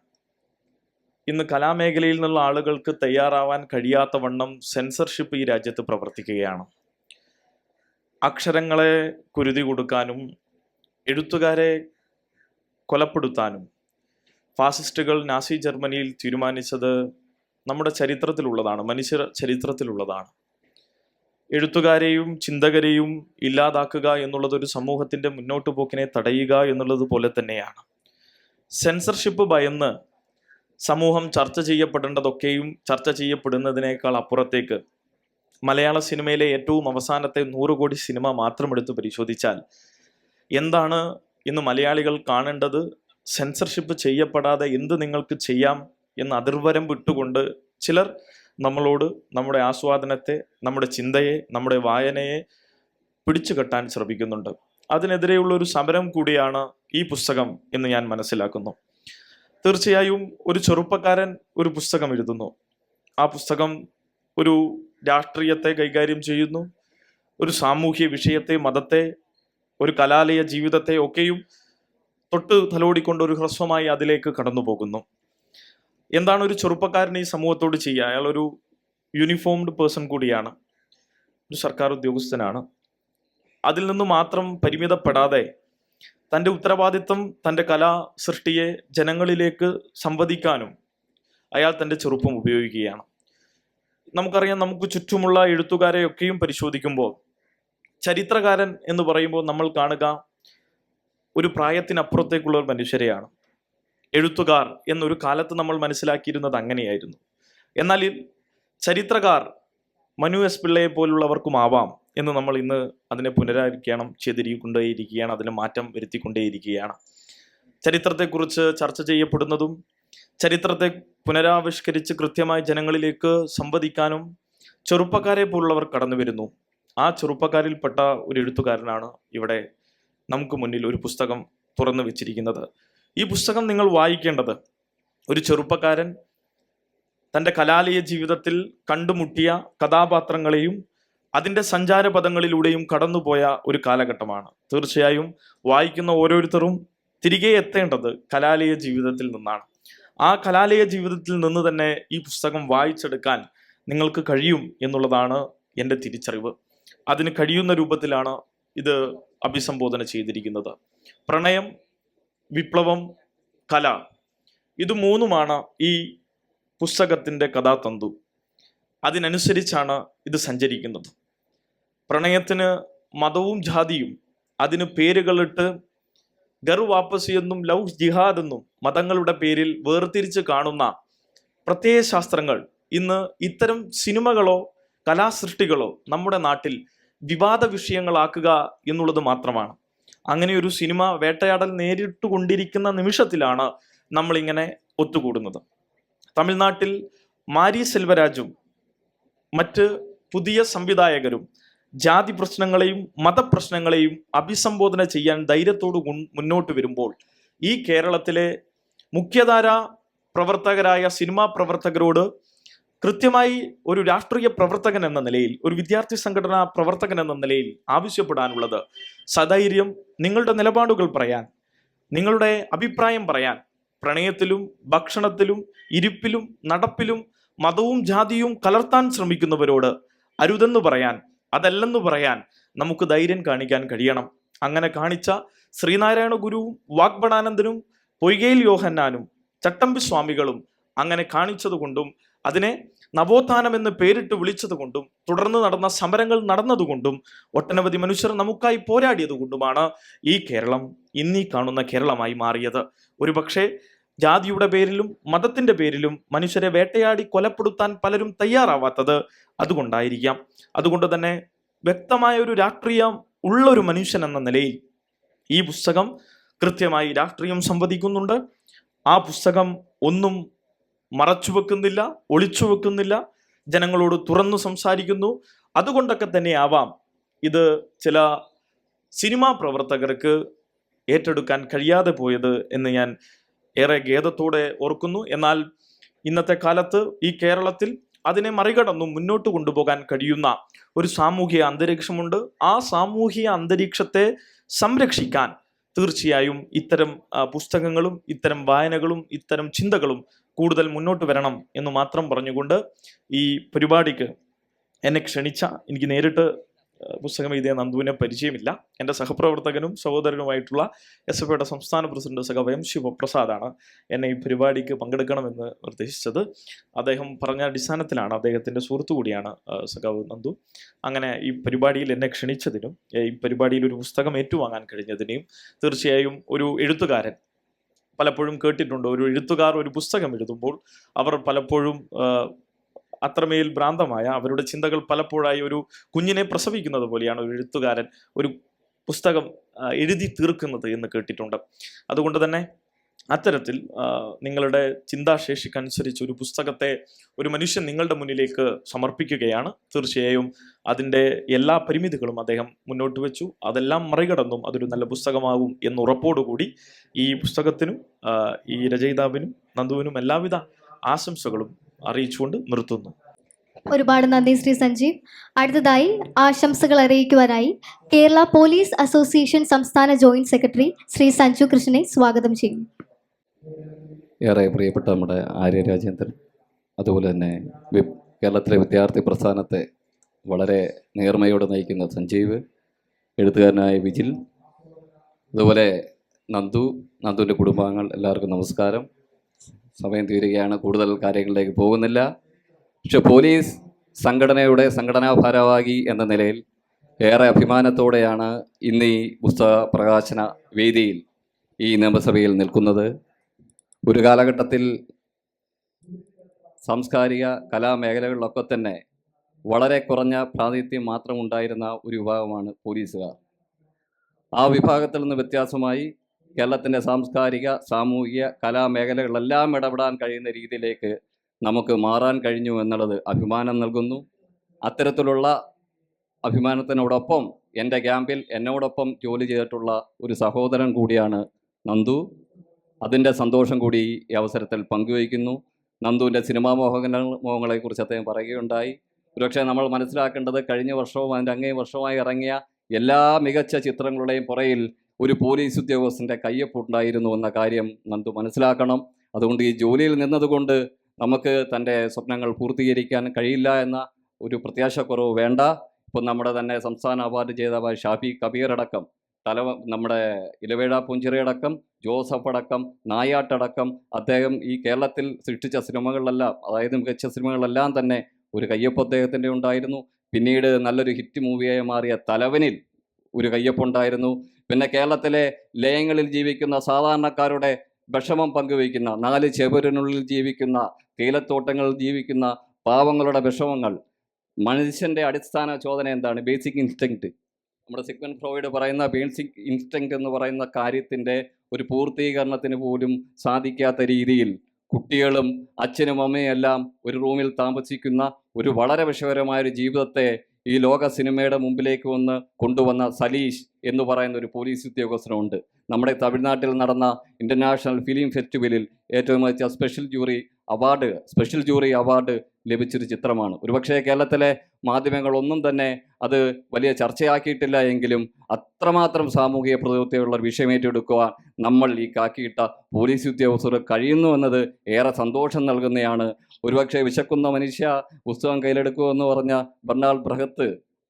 ഇന്ന് കലാമേഖലയിൽ നിന്നുള്ള ആളുകൾക്ക് തയ്യാറാവാൻ കഴിയാത്ത വണ്ണം സെൻസർഷിപ്പ് ഈ രാജ്യത്ത് പ്രവർത്തിക്കുകയാണ്. അക്ഷരങ്ങളെ കുരുതി കൊടുക്കാനും എഴുത്തുകാരെ കൊലപ്പെടുത്താനും ഫാസിസ്റ്റുകൾ നാസി ജർമ്മനിയിൽ തീരുമാനിച്ചത് നമ്മുടെ ചരിത്രത്തിലുള്ളതാണ് മനുഷ്യ ചരിത്രത്തിലുള്ളതാണ്. എഴുത്തുകാരെയും ചിന്തകരെയും ഇല്ലാതാക്കുക എന്നുള്ളത് ഒരു സമൂഹത്തിന്റെ മുന്നോട്ട് പോക്കിനെ തടയുക എന്നുള്ളത് പോലെ തന്നെയാണ്. സെൻസർഷിപ്പ് ഭയന്ന് സമൂഹം ചർച്ച ചെയ്യപ്പെടേണ്ടതൊക്കെയും ചർച്ച ചെയ്യപ്പെടുന്നതിനേക്കാൾ അപ്പുറത്തേക്ക് മലയാള സിനിമയിലെ ഏറ്റവും അവസാനത്തെ നൂറ് കോടി സിനിമ മാത്രം എടുത്ത് പരിശോധിച്ചാൽ എന്താണ് ഇന്ന് മലയാളികൾ കാണേണ്ടത്? സെൻസർഷിപ്പ് ചെയ്യപ്പെടാതെ എന്ത് നിങ്ങൾക്ക് ചെയ്യാം എന്ന് അതിർവരം വിട്ടുകൊണ്ട് ചിലർ നമ്മളോട് നമ്മുടെ ആസ്വാദനത്തെ നമ്മുടെ ചിന്തയെ നമ്മുടെ വായനയെ പിടിച്ചു കെട്ടാൻ ശ്രമിക്കുന്നുണ്ട്. അതിനെതിരെയുള്ള ഒരു സമരം കൂടിയാണ് ഈ പുസ്തകം എന്ന് ഞാൻ മനസ്സിലാക്കുന്നു. തീർച്ചയായും ഒരു ചെറുപ്പക്കാരൻ ഒരു പുസ്തകം എഴുതുന്നു. ആ പുസ്തകം ഒരു രാഷ്ട്രീയത്തെ കൈകാര്യം ചെയ്യുന്നു ഒരു സാമൂഹ്യ വിഷയത്തെ മതത്തെ ഒരു കലാലയ ജീവിതത്തെ ഒക്കെയും തൊട്ട് തലോടിക്കൊണ്ട് ഒരു ഹ്രസ്വമായി അതിലേക്ക് കടന്നു പോകുന്നു എന്താണ് ഒരു ചെറുപ്പക്കാരൻ ഈ സമൂഹത്തോട് ചെയ്യുക? അയാൾ ഒരു യൂണിഫോംഡ് പേഴ്സൺ കൂടിയാണ്. ഒരു സർക്കാർ ഉദ്യോഗസ്ഥനാണ്. അതിൽ നിന്ന് മാത്രം പരിമിതപ്പെടാതെ തന്റെ ഉത്തരവാദിത്വം തന്റെ കലാ സൃഷ്ടിയെ ജനങ്ങളിലേക്ക് സംവദിക്കാനും അയാൾ തന്റെ ചെറുപ്പം ഉപയോഗിക്കുകയാണ്. നമുക്കറിയാം നമുക്ക് ചുറ്റുമുള്ള എഴുത്തുകാരെയൊക്കെയും പരിശോധിക്കുമ്പോൾ ചരിത്രകാരൻ എന്ന് പറയുമ്പോൾ നമ്മൾ കാണുക ഒരു പ്രായത്തിനപ്പുറത്തേക്കുള്ള ഒരു മനുഷ്യരെയാണ്. എഴുത്തുകാർ എന്നൊരു കാലത്ത് നമ്മൾ മനസ്സിലാക്കിയിരുന്നത് അങ്ങനെയായിരുന്നു. എന്നാൽ ചരിത്രകാർ മനു എസ് പിള്ളയെ പോലുള്ളവർക്കും ആവാം. എന്ന് നമ്മൾ ഇന്ന് അതിനെ പുനരായിരിക്കണം ചെയ്തിരിക്കൊണ്ടേയിരിക്കുകയാണ് അതിന് മാറ്റം വരുത്തിക്കൊണ്ടേയിരിക്കുകയാണ്. ചരിത്രത്തെക്കുറിച്ച് ചർച്ച ചെയ്യപ്പെടുന്നതും ചരിത്രത്തെ പുനരാവിഷ്കരിച്ച് കൃത്യമായി ജനങ്ങളിലേക്ക് സംവദിക്കാനും ചെറുപ്പക്കാരെ പോലുള്ളവർ കടന്നു വരുന്നു. ആ ചെറുപ്പക്കാരിൽപ്പെട്ട ഒരു എഴുത്തുകാരനാണ് ഇവിടെ നമുക്ക് മുന്നിൽ ഒരു പുസ്തകം തുറന്നു വെച്ചിരിക്കുന്നത്. ഈ പുസ്തകം നിങ്ങൾ വായിക്കേണ്ടത് ഒരു ചെറുപ്പക്കാരൻ തന്റെ കലാലയ ജീവിതത്തിൽ കണ്ടുമുട്ടിയ കഥാപാത്രങ്ങളെയും അതിന്റെ സഞ്ചാരപഥങ്ങളിലൂടെയും കടന്നുപോയ ഒരു കാലഘട്ടമാണ്. തീർച്ചയായും വായിക്കുന്ന ഓരോരുത്തരും തിരികെ എത്തേണ്ടത് കലാലയ ജീവിതത്തിൽ നിന്നാണ്. ആ കലാലയ ജീവിതത്തിൽ നിന്ന് തന്നെ ഈ പുസ്തകം വായിച്ചെടുക്കാൻ നിങ്ങൾക്ക് കഴിയും എന്നുള്ളതാണ് എന്റെ തിരിച്ചറിവ്. അതിന് കഴിയുന്ന രൂപത്തിലാണ് ഇത് അഭിസംബോധന ചെയ്തിരിക്കുന്നത്. പ്രണയം വിപ്ലവം കല ഇത് മൂന്നുമാണ് ഈ പുസ്തകത്തിന്റെ കഥാതന്തു. അതിനനുസരിച്ചാണ് ഇത് സഞ്ചരിക്കുന്നത്. പ്രണയത്തിന് മതവും ജാതിയും അതിന് പേരുകളിട്ട് ഗർ വാപ്പസി എന്നും ലവ് ജിഹാദ് എന്നും മതങ്ങളുടെ പേരിൽ വേർതിരിച്ച് കാണുന്ന പ്രത്യയ ശാസ്ത്രങ്ങൾ ഇന്ന് ഇത്തരം സിനിമകളോ കലാസൃഷ്ടികളോ നമ്മുടെ നാട്ടിൽ വിവാദ വിഷയങ്ങളാക്കുക എന്നുള്ളത് മാത്രമാണ്. അങ്ങനെ ഒരു സിനിമ വേട്ടയാടൽ നേരിട്ട് കൊണ്ടിരിക്കുന്ന നിമിഷത്തിലാണ് നമ്മളിങ്ങനെ ഒത്തുകൂടുന്നത്. തമിഴ്നാട്ടിൽ മാരി സെൽവരാജും മറ്റ് പുതിയ സംവിധായകരും ജാതി പ്രശ്നങ്ങളെയും മതപ്രശ്നങ്ങളെയും അഭിസംബോധന ചെയ്യാൻ ധൈര്യത്തോട് മുന്നോട്ട് വരുമ്പോൾ ഈ കേരളത്തിലെ മുഖ്യധാര പ്രവർത്തകരായ സിനിമാ പ്രവർത്തകരോട് കൃത്യമായി ഒരു രാഷ്ട്രീയ പ്രവർത്തകൻ എന്ന നിലയിൽ ഒരു വിദ്യാർത്ഥി സംഘടനാ പ്രവർത്തകൻ എന്ന നിലയിൽ ആവശ്യപ്പെടാനുള്ളത് സധൈര്യം നിങ്ങളുടെ നിലപാടുകൾ പറയാൻ നിങ്ങളുടെ അഭിപ്രായം പറയാൻ പ്രണയത്തിലും ഭക്ഷണത്തിലും ഇരിപ്പിലും നടപ്പിലും മതവും ജാതിയും കലർത്താൻ ശ്രമിക്കുന്നവരോട് അരുതെന്ന് പറയാൻ അതല്ലെന്ന് പറയാൻ നമുക്ക് ധൈര്യം കാണിക്കാൻ കഴിയണം. അങ്ങനെ കാണിച്ച ശ്രീനാരായണ ഗുരുവും വാഗ്ബടാനന്ദനും പൊയ്കയിൽ യോഹന്നാനും ചട്ടമ്പി സ്വാമികളും അങ്ങനെ കാണിച്ചതുകൊണ്ടും അതിനെ നവോത്ഥാനം എന്ന് പേരിട്ട് വിളിച്ചതുകൊണ്ടും തുടർന്ന് നടന്ന സമരങ്ങൾ നടന്നതുകൊണ്ടും ഒട്ടനവധി മനുഷ്യർ നമുക്കായി പോരാടിയതുകൊണ്ടുമാണ് ഈ കേരളം ഇന്നീ കാണുന്ന കേരളമായി മാറിയത്. ഒരുപക്ഷെ ജാതിയുടെ പേരിലും മതത്തിന്റെ പേരിലും മനുഷ്യരെ വേട്ടയാടി കൊലപ്പെടുത്താൻ പലരും തയ്യാറാവാത്തത് അതുകൊണ്ടായിരിക്കാം. അതുകൊണ്ട് തന്നെ വ്യക്തമായ ഒരു രാഷ്ട്രീയം ഉള്ള ഒരു മനുഷ്യൻ എന്ന നിലയിൽ ഈ പുസ്തകം കൃത്യമായി രാഷ്ട്രീയം സംവദിക്കുന്നുണ്ട്. ആ പുസ്തകം ഒന്നും മറച്ചു വെക്കുന്നില്ല ഒളിച്ചു വെക്കുന്നില്ല ജനങ്ങളോട് തുറന്നു സംസാരിക്കുന്നു. അതുകൊണ്ടൊക്കെ തന്നെ ആവാം ഇത് ചില സിനിമാ പ്രവർത്തകർക്ക് ഏറ്റെടുക്കാൻ കഴിയാതെ പോയത് എന്ന് ഞാൻ ഏറെ ഖേദത്തോടെ ഓർക്കുന്നു. എന്നാൽ ഇന്നത്തെ കാലത്ത് ഈ കേരളത്തിൽ അതിനെ മറികടന്നു മുന്നോട്ട് കൊണ്ടുപോകാൻ കഴിയുന്ന ഒരു സാമൂഹിക അന്തരീക്ഷമുണ്ട്. ആ സാമൂഹിക അന്തരീക്ഷത്തെ സംരക്ഷിക്കാൻ തീർച്ചയായും ഇത്തരം പുസ്തകങ്ങളും ഇത്തരം വായനകളും ഇത്തരം ചിന്തകളും കൂടുതൽ മുന്നോട്ട് വരണം എന്ന് മാത്രം പറഞ്ഞുകൊണ്ട് ഈ പരിപാടിക്ക് എന്നെ ക്ഷണിച്ച എനിക്ക് നേരിട്ട് പുസ്തകം എഴുതിയ നന്ദുവിനെ പരിചയമില്ല. എന്റെ സഹപ്രവർത്തകനും സഹോദരനുമായിട്ടുള്ള എസ് എഫ് ഐയുടെ സംസ്ഥാന പ്രസിഡന്റ് സഖാവ് ശിവപ്രസാദാണ് എന്നെ ഈ പരിപാടിക്ക് പങ്കെടുക്കണമെന്ന് നിർദ്ദേശിച്ചത്. അദ്ദേഹം പറഞ്ഞ അടിസ്ഥാനത്തിലാണ് അദ്ദേഹത്തിന്റെ സുഹൃത്തു കൂടിയാണ് സഖാവ് നന്ദു. അങ്ങനെ ഈ പരിപാടിയിൽ എന്നെ ക്ഷണിച്ചതിനും ഈ പരിപാടിയിൽ ഒരു പുസ്തകം ഏറ്റുവാങ്ങാൻ കഴിഞ്ഞതിനെയും തീർച്ചയായും ഒരു എഴുത്തുകാരൻ പലപ്പോഴും കേട്ടിട്ടുണ്ട്. ഒരു എഴുത്തുകാർ ഒരു പുസ്തകം എഴുതുമ്പോൾ അവർ പലപ്പോഴും അത്രമേൽ ഭ്രാന്തമായ അവരുടെ ചിന്തകൾ പലപ്പോഴായി ഒരു കുഞ്ഞിനെ പ്രസവിക്കുന്നത് പോലെയാണ് ഒരു എഴുത്തുകാരൻ ഒരു പുസ്തകം എഴുതി തീർക്കുന്നത് എന്ന് കേട്ടിട്ടുണ്ട്. അതുകൊണ്ട് തന്നെ അത്തരത്തിൽ നിങ്ങളുടെ ചിന്താശേഷിക്കനുസരിച്ച് ഒരു പുസ്തകത്തെ ഒരു മനുഷ്യൻ നിങ്ങളുടെ മുന്നിലേക്ക് സമർപ്പിക്കുകയാണ്. തീർച്ചയായും അതിന്റെ എല്ലാ പരിമിതികളും അദ്ദേഹം മുന്നോട്ട് വെച്ചു. അതെല്ലാം മറികടന്നും അതൊരു നല്ല പുസ്തകമാകും എന്ന ഉറപ്പോടുകൂടി ഈ പുസ്തകത്തിനും ഈ രചയിതാവിനും നന്ദുവിനും എല്ലാവിധ ആശംസകളും അറിയിച്ചുകൊണ്ട് നിർത്തുന്നു. ഒരുപാട് നന്ദി ശ്രീ സഞ്ജീവ്. അടുത്തതായി ആശംസകൾ അറിയിക്കുവാനായി കേരള പോലീസ് അസോസിയേഷൻ സംസ്ഥാന ജോയിന്റ് സെക്രട്ടറി ശ്രീ സഞ്ജു കൃഷ്ണനെ സ്വാഗതം ചെയ്യും ഏറെ പ്രിയപ്പെട്ട നമ്മുടെ ആര്യ രാജേന്ദ്രൻ അതുപോലെ തന്നെ കേരളത്തിലെ വിദ്യാർത്ഥി പ്രസ്ഥാനത്തെ വളരെ നേർമയോടെ നയിക്കുന്ന സഞ്ജീവ് എഴുത്തുകാരനായ വിജിൽ അതുപോലെ നന്ദു നന്ദുവിന്റെ കുടുംബാംഗങ്ങൾ എല്ലാവർക്കും നമസ്കാരം. സമയം തീരുകയാണ്. കൂടുതൽ കാര്യങ്ങളിലേക്ക് പോകുന്നില്ല. പക്ഷെ പോലീസ് സംഘടനയുടെ സംഘടനാ ഭാരവാഹി എന്ന നിലയിൽ ഏറെ അഭിമാനത്തോടെയാണ് ഇന്ന് ഈ പുസ്തക പ്രകാശന വേദിയിൽ ഈ നിയമസഭയിൽ നിൽക്കുന്നത്. ഒരു കാലഘട്ടത്തിൽ സാംസ്കാരിക കലാമേഖലകളിലൊക്കെ തന്നെ വളരെ കുറഞ്ഞ പ്രാതിനിധ്യം മാത്രം ഉണ്ടായിരുന്ന ഒരു വിഭാഗമാണ് പോലീസുകാർ. ആ വിഭാഗത്തിൽ നിന്ന് വ്യത്യാസമായി കേരളത്തിന്റെ സാംസ്കാരിക സാമൂഹിക കലാമേഖലകളെല്ലാം ഇടപെടാൻ കഴിയുന്ന രീതിയിലേക്ക് നമുക്ക് മാറാൻ കഴിഞ്ഞു എന്നുള്ളത് അഭിമാനം നൽകുന്നു. അത്തരത്തിലുള്ള അഭിമാനത്തിനോടൊപ്പം എന്റെ ക്യാമ്പിൽ എന്നോടൊപ്പം ജോലി ചെയ്തിട്ടുള്ള ഒരു സഹോദരൻ കൂടിയാണ് നന്ദു. അതിന്റെ സന്തോഷം കൂടി ഈ അവസരത്തിൽ പങ്കുവയ്ക്കുന്നു. നന്ദുവിന്റെ സിനിമാ മോഹങ്ങൾ മോഹങ്ങളെക്കുറിച്ച് അദ്ദേഹം പറയുകയുണ്ടായി. ഒരുപക്ഷെ നമ്മൾ മനസ്സിലാക്കേണ്ടത് കഴിഞ്ഞ വർഷവും അതിന്റെ അങ്ങേ വർഷവുമായി ഇറങ്ങിയ എല്ലാ മികച്ച ചിത്രങ്ങളുടെയും പുറയിൽ ഒരു പോലീസ് ഉദ്യോഗസ്ഥന്റെ കയ്യൊപ്പുണ്ടായിരുന്നു എന്ന കാര്യം നന്ദു മനസ്സിലാക്കണം. അതുകൊണ്ട് ഈ ജോലിയിൽ നിന്നതുകൊണ്ട് നമുക്ക് തന്റെ സ്വപ്നങ്ങൾ പൂർത്തീകരിക്കാൻ കഴിയില്ല എന്ന ഒരു പ്രത്യാശക്കുറവ് വേണ്ട. ഇപ്പം നമ്മുടെ തന്നെ സംസ്ഥാന അവാർഡ് ജേതാവ് ഷാഫി കബീർ അടക്കം തല നമ്മുടെ ഇലവേഴ പുഞ്ചിറയടക്കം ജോസഫ് അടക്കം നായാട്ടടക്കം അദ്ദേഹം ഈ കേരളത്തിൽ സൃഷ്ടിച്ച സിനിമകളിലെല്ലാം അതായത് മികച്ച സിനിമകളെല്ലാം തന്നെ ഒരു കയ്യൊപ്പ് അദ്ദേഹത്തിന്റെ ഉണ്ടായിരുന്നു. പിന്നീട് നല്ലൊരു ഹിറ്റ് മൂവിയായി മാറിയ തലവനിൽ ഒരു കയ്യൊപ്പുണ്ടായിരുന്നു. പിന്നെ കേരളത്തിലെ ലയങ്ങളിൽ ജീവിക്കുന്ന സാധാരണക്കാരുടെ വിഷമം പങ്കുവയ്ക്കുന്ന നാല് ചെവരിനുള്ളിൽ ജീവിക്കുന്ന തേയിലത്തോട്ടങ്ങളിൽ ജീവിക്കുന്ന പാവങ്ങളുടെ വിഷമങ്ങൾ. മനുഷ്യന്റെ അടിസ്ഥാന ചോദന എന്താണ്? ബേസിക് ഇൻസ്റ്റിങ്ക്റ്റ് നമ്മുടെ സിഗ്മൻ ഫ്രോയിഡ് പറയുന്ന ബേസിക് ഇൻസ്റ്റിങ്ക്റ്റ് എന്ന് പറയുന്ന കാര്യത്തിന്റെ ഒരു പൂർത്തീകരണത്തിന് പോലും സാധിക്കാത്ത രീതിയിൽ കുട്ടികളും അച്ഛനും അമ്മയും എല്ലാം ഒരു റൂമിൽ താമസിക്കുന്ന ഒരു വളരെ വിഷകരമായ ഒരു ജീവിതത്തെ ഈ ലോക സിനിമയുടെ മുമ്പിലേക്ക് വന്ന് കൊണ്ടുവന്ന സലീഷ് എന്ന് പറയുന്ന ഒരു പോലീസ് ഉദ്യോഗസ്ഥനുണ്ട്. നമ്മുടെ തമിഴ്നാട്ടിൽ നടന്ന ഇന്റർനാഷണൽ ഫിലിം ഫെസ്റ്റിവലിൽ ഏറ്റവും മികച്ച special jury award special jury award ലഭിച്ചൊരു ചിത്രമാണ്. ഒരുപക്ഷേ കേരളത്തിലെ മാധ്യമങ്ങളൊന്നും തന്നെ അത് വലിയ ചർച്ചയാക്കിയിട്ടില്ല എങ്കിലും അത്രമാത്രം സാമൂഹിക പ്രതിബദ്ധതയുള്ള വിഷയമേറ്റെടുക്കുവാൻ നമ്മൾ ഈ കാക്കിയിട്ട പോലീസ് ഉദ്യോഗസ്ഥർ കഴിയുന്നു എന്നത് ഏറെ സന്തോഷം നൽകുന്നതാണ് ഒരുപക്ഷെ വിശക്കുന്ന മനുഷ്യ പുസ്തകം കയ്യിലെടുക്കുമെന്ന് പറഞ്ഞ ബർണാൾ ബ്രഹത്ത്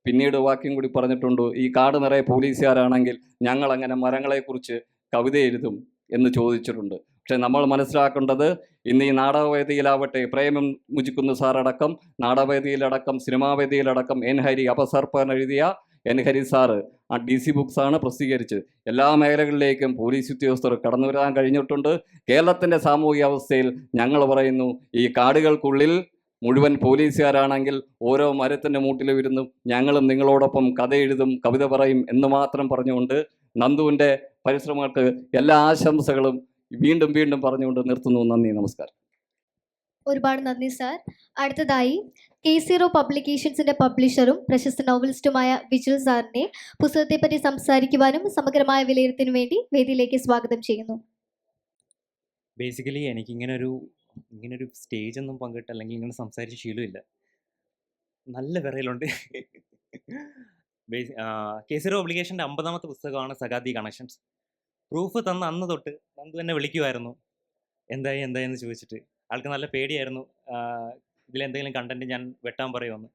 പിന്നീട് വാക്യം കൂടി പറഞ്ഞിട്ടുണ്ട് ഈ കാട് നിറയെ പോലീസുകാരാണെങ്കിൽ ഞങ്ങൾ അങ്ങനെ മരങ്ങളെക്കുറിച്ച് കവിത എഴുതും എന്ന് ചോദിച്ചിട്ടുണ്ട്. പക്ഷെ നമ്മൾ മനസ്സിലാക്കേണ്ടത് ഇന്ന് ഈ നാടകവേദിയിലാവട്ടെ പ്രേമം മുജിക്കുന്ന സാറടക്കം നാടകവേദിയിലടക്കം സിനിമാവേദിയിലടക്കം എൻ ഹരി അപസർപ്പൻ എഴുതിയ എൻ ഹരി സാറ് ആ ഡി സി ബുക്സാണ് പ്രസിദ്ധീകരിച്ചത്. എല്ലാ മേഖലകളിലേക്കും പോലീസ് ഉദ്യോഗസ്ഥർ കടന്നു വരാൻ കഴിഞ്ഞിട്ടുണ്ട്. കേരളത്തിന്റെ സാമൂഹിക അവസ്ഥയിൽ ഞങ്ങൾ പറയുന്നു ഈ കാടുകൾക്കുള്ളിൽ മുഴുവൻ പോലീസുകാരാണെങ്കിൽ ഓരോ മരത്തിന്റെ മൂട്ടിലും ഇരുന്നു ഞങ്ങളും നിങ്ങളോടൊപ്പം കഥ എഴുതും കവിത പറയും എന്ന് മാത്രം പറഞ്ഞുകൊണ്ട് നന്ദുവിന്റെ പരിശ്രമങ്ങൾക്ക് എല്ലാ ആശംസകളും വീണ്ടും വീണ്ടും പറഞ്ഞുകൊണ്ട് നിർത്തുന്നു. നന്ദി നമസ്കാരം. ഒരുപാട് നന്ദി സാർ. അടുത്തതായി കെ സീറോ പബ്ലിക്കേഷൻസിന്റെ പബ്ലിഷറും പ്രശസ്ത നോവലിസ്റ്റുമായ വിജിൽ സാറിനെ പുസ്തകത്തെപ്പറ്റി സംസാരിക്കുവാനും സമഗ്രമായ വിലയിരുത്തിനു വേണ്ടി വേദിയിലേക്ക് സ്വാഗതം ചെയ്യുന്നു. ബേസിക്കലി എനിക്കിങ്ങനെ ഒരു ഇങ്ങനെ ഒരു സ്റ്റേജ് ഒന്നും പങ്കിട്ട് അല്ലെങ്കിൽ ഇങ്ങനെ സംസാരിച്ച ശീലമില്ല. നല്ല വിറയിലുണ്ട്. കെ സീറോ പബ്ലിക്കേഷന്റെ അമ്പതാമത്തെ പുസ്തകമാണ് സഗാദി കണക്ഷൻസ് പ്രൂഫ് തന്ന അന്ന് തൊട്ട് നന്ദു എന്നെ വിളിക്കുമായിരുന്നു എന്തായി എന്തായി എന്ന് ചോദിച്ചിട്ട്. ആൾക്ക് നല്ല പേടിയായിരുന്നു. ഇതിലെന്തെങ്കിലും കണ്ടന്റ് ഞാൻ വെട്ടാൻ പറയുമെന്ന്.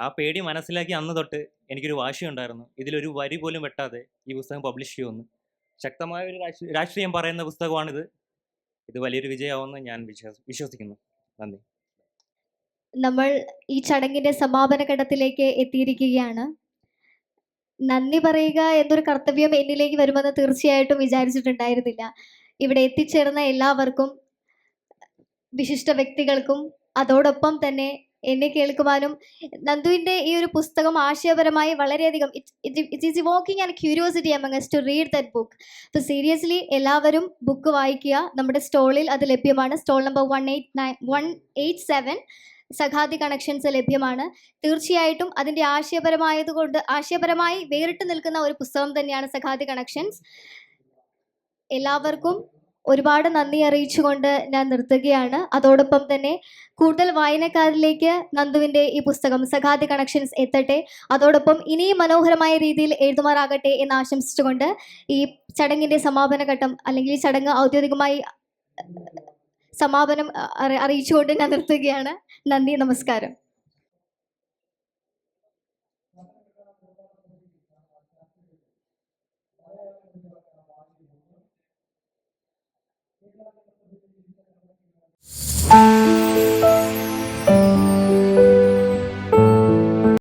ആ പേടി മനസ്സിലാക്കി അന്ന് തൊട്ട് എനിക്കൊരു വാശിയുണ്ടായിരുന്നു ഇതിലൊരു വരി പോലും വെട്ടാതെ ഈ പുസ്തകം പബ്ലിഷ് ചെയ്യുമെന്ന്. ശക്തമായ ഒരു രാഷ്ട്രീ- രാഷ്ട്രീയം പറയുന്ന പുസ്തകമാണിത്. ഇത് വലിയൊരു വിജയമാവുമെന്ന് ഞാൻ വിശ്വസ് വിശ്വസിക്കുന്നു. നന്ദി. നമ്മൾ ഈ ചടങ്ങിന്റെ സമാപന ഘട്ടത്തിലേക്ക് എത്തിയിരിക്കുകയാണ്. നന്ദി പറയുക എന്നൊരു കർത്തവ്യം എന്നിലേക്ക് വരുമെന്ന് തീർച്ചയായിട്ടും വിചാരിച്ചിട്ടുണ്ടായിരുന്നില്ല. ഇവിടെ എത്തിച്ചേർന്ന എല്ലാവർക്കും വിശിഷ്ട വ്യക്തികൾക്കും അതോടൊപ്പം തന്നെ എന്നെ കേൾക്കുവാനും നന്ദുവിന്റെ ഈ ഒരു പുസ്തകം ആശയപരമായി വളരെയധികം it is evoking and curiosity us to read that book അപ്പോൾ സീരിയസ്ലി എല്ലാവരും ബുക്ക് വായിക്കുക. നമ്മുടെ സ്റ്റോളിൽ അത് ലഭ്യമാണ്. Stall number one eight nine one eight seven സഖാദി connections ലഭ്യമാണ്. തീർച്ചയായിട്ടും അതിന്റെ ആശയപരമായതുകൊണ്ട് ആശയപരമായി വേറിട്ട് നിൽക്കുന്ന ഒരു പുസ്തകം തന്നെയാണ് സഖാദി കണക്ഷൻസ് എല്ലാവർക്കും ഒരുപാട് നന്ദി അറിയിച്ചുകൊണ്ട് ഞാൻ നിർത്തുകയാണ്. അതോടൊപ്പം തന്നെ കൂടുതൽ വായനക്കാരിലേക്ക് നന്ദുവിന്റെ ഈ പുസ്തകം സഖാദി കണക്ഷൻസ് എത്തട്ടെ. അതോടൊപ്പം ഇനിയും മനോഹരമായ രീതിയിൽ എഴുതുമാറാകട്ടെ എന്ന് ആശംസിച്ചുകൊണ്ട് ഈ ചടങ്ങിന്റെ സമാപന ഘട്ടം അല്ലെങ്കിൽ ഈ ചടങ്ങ് ഔദ്യോഗികമായി സമാപനം അറിയിച്ചുകൊണ്ട് ഞാൻ നിർത്തുകയാണ്. നന്ദി നമസ്കാരം. Música